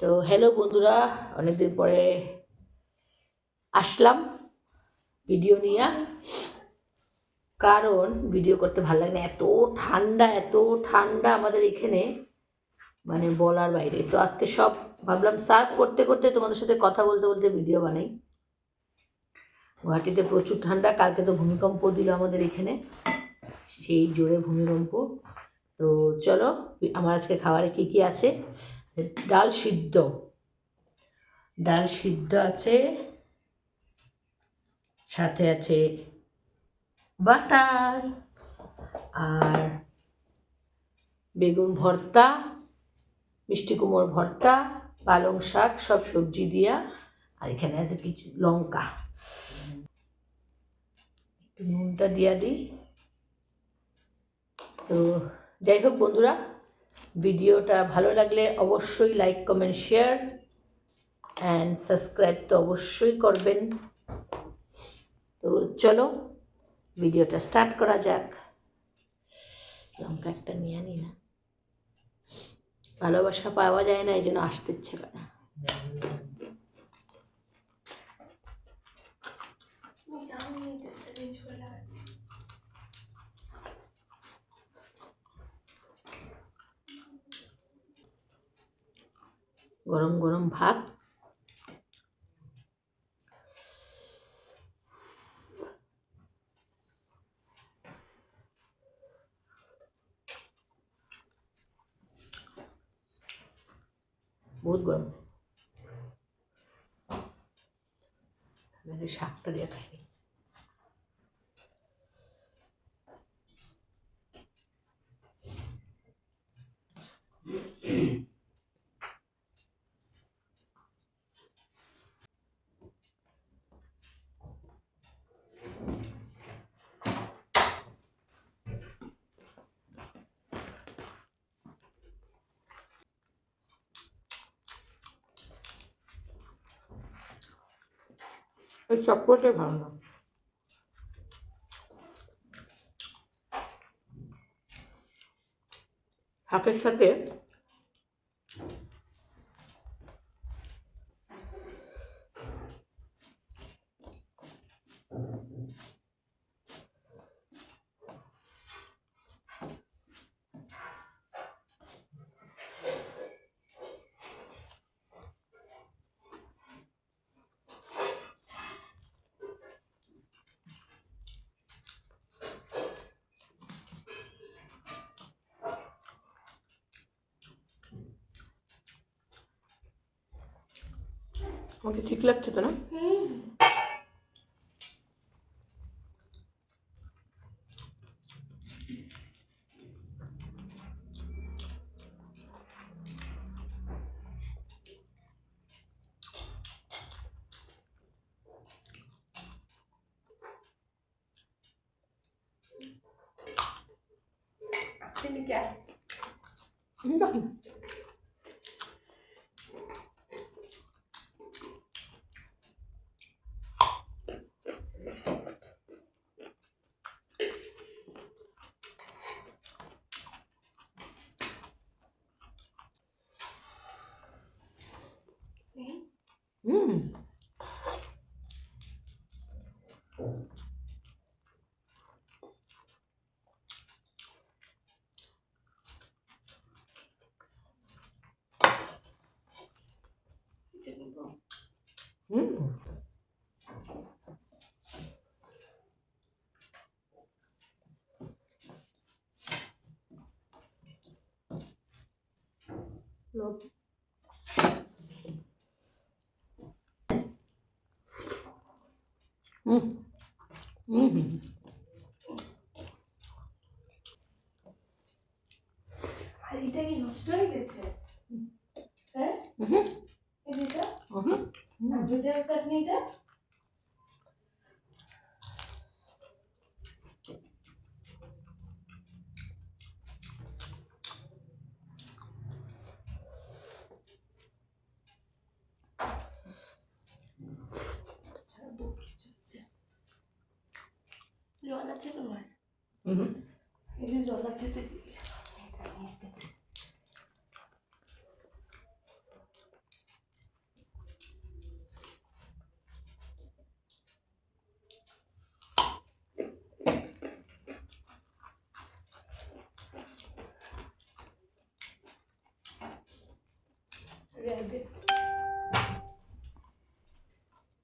তো হ্যালো বন্ধুরা, অনেকদিন পরে আসলাম ভিডিও নিয়ে। কারণ ভিডিও করতে ভালো লাগে না, এত ঠান্ডা এত ঠান্ডা আমাদের এখানে মানে বলার বাইরে। তো আজকে সব ভাবলাম সার্ভ করতে করতে তোমাদের সাথে কথা বলতে বলতে ভিডিও বানাই। গুয়াহাটিতে প্রচুর ঠান্ডা, কালকে তো ভূমিকম্প দিল আমাদের এখানে, সেই জোরে ভূমিকম্প। তো চলো, আমার আজকে খাবারে কী কী আছে? ডাল সিদ্ধ। ডাল সিদ্ধ আছে, সাথে আছে বাটার আর বেগুন ভর্তা, মিষ্টি কুমড়োর ভর্তা, পালং শাক, সব সবজি দিয়া। আর এখানে আছে কিছু লঙ্কা। নুনটা দিয়া দিই। তো যাই হোক বন্ধুরা ভিডিওটা ভালো লাগলে অবশ্যই like comment share and subscribe তো অবশ্যই করবেন। তো চলো, ভিডিওটা স্টার্ট করা যাক। লঙ্কা একটা নিয়ে আনি না। ভালোবাসা পাওয়া যায় না, এই জন্য আসতে ইচ্ছে করে না। গরম গরম ভাত। বহুত গরম। শাকটা দিয়ে খাইনি। ওই চটপটে ভালো না শাকের সাথে আমাকে ঠিক লাগছে তো না চিনি क्या না Não. Hum. Uhum. জল আছে তো মায়ের জল আছে তো।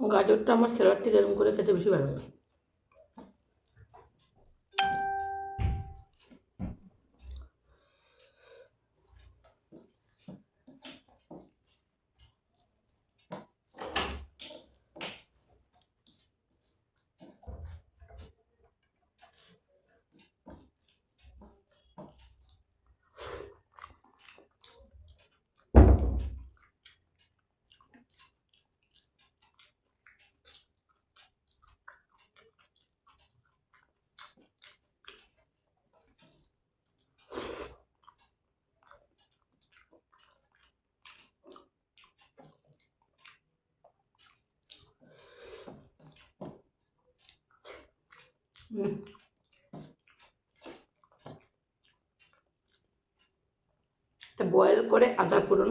গাজরটা আমার স্যালাডটি গরম করে খেতে বেশি ভালো লাগে। বয়েল করে আদা ফোড়ন,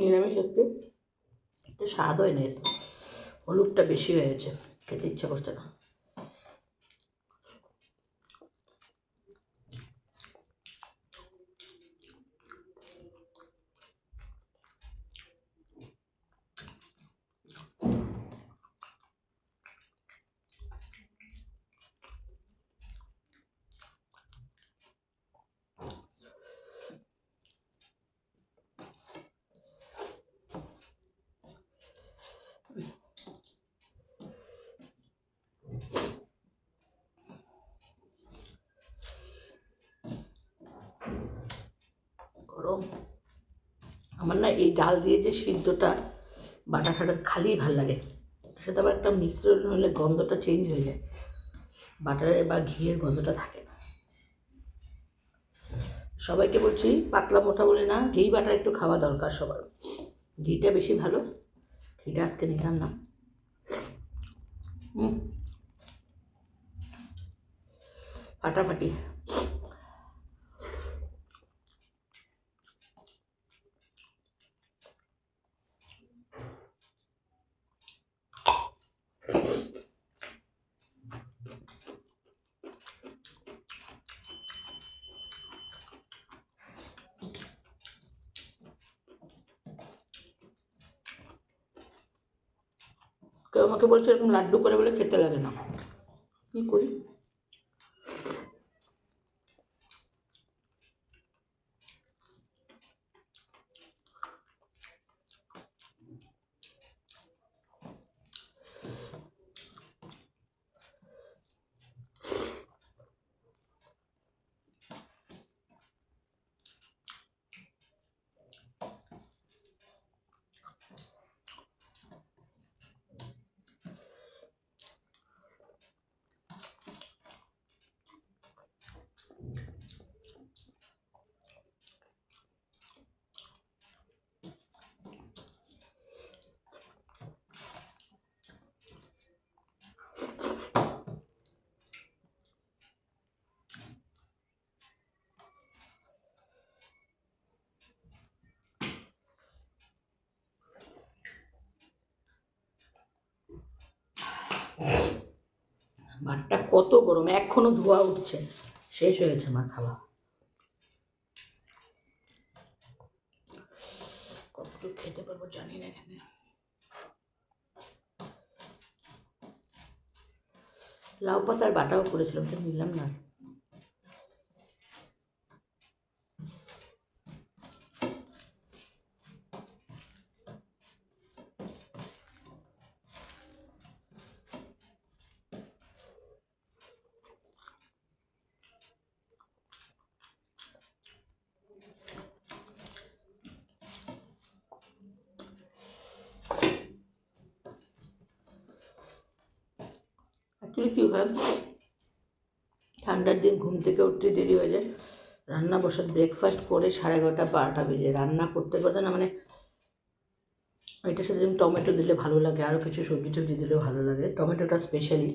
নিরামিষ আসতে স্বাদ হয় না এত। হলুদটা বেশি হয়েছে খেতে ইচ্ছা করছে না গরম আমার না এই ডাল দিয়ে যে সিদ্ধটা বাটা ঠাটা খালি ভালো লাগে। সেটা আবার একটা মিশ্রণ হলে গন্ধটা চেঞ্জ হয়ে যায়। বাটারের বা ঘিয়ের গন্ধটা থাকে না। সবাইকে বলছি পাতলা মোটা বলে না, ঘি, বাটার একটু খাওয়া দরকার সবার। ঘিটা বেশি ভালো, ঘিটা আজকে নিলাম না। ফাটাফাটি কেউ আমাকে বলছে এরকম লাড্ডু করে বলে খেতে লাগে না। কী করি? ভাতটা কত গরম, এখনও ধোয়া উঠছে। শেষ হয়েছে আমার খাওয়া। কতটুকু খেতে পারব জানি না এখানে। লাউ পাতার বাটাও করেছিলাম তো নিলাম না। কী হয় ঠান্ডার দিন ঘুম থেকে উঠতে দেরি হয়ে যায়, রান্না বসাত ব্রেকফাস্ট করে সাড়ে এগারোটা বারোটা বেজে রান্না করতে করতে না মানে এটার সাথে যেমন টমেটো দিলে ভালো লাগে আরও কিছু সবজি টবজি দিলেও ভালো লাগে। টমেটোটা স্পেশালি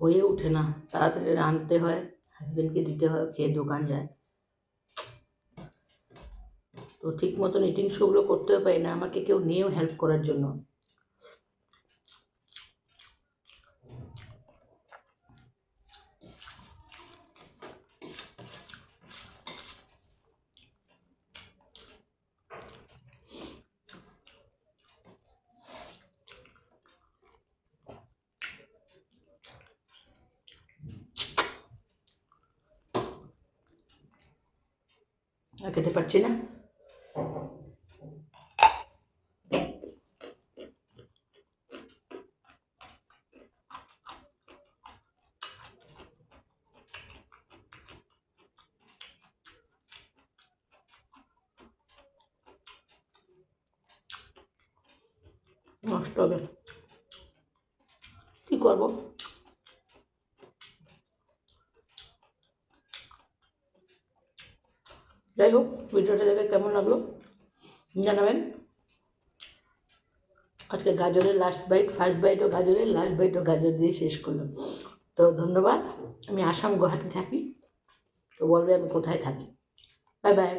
হয়ে ওঠে না, তাড়াতাড়ি রাঁধতে হয় হাজব্যান্ডকে দিতে হয়, খেয়ে দোকান যায়। তো ঠিক মতন ইটিং শোগুলো করতেও পারি না, আমাকে কেউ নিয়েও হেল্প করার জন্য। আর পারছি না। নষ্ট হবে। কি করব? যাই হোক, ভিডিওটা দেখে কেমন লাগল? জানাবেন। আজকে গাজরের লাস্ট বাইট ফার্স্ট বাইটও গাজরের লাস্ট বাইটও গাজর দিয়ে শেষ করলাম। তো ধন্যবাদ। আমি আসাম গুয়াহাটি থাকি। তো বলবে আমি কোথায় থাকি। Bye bye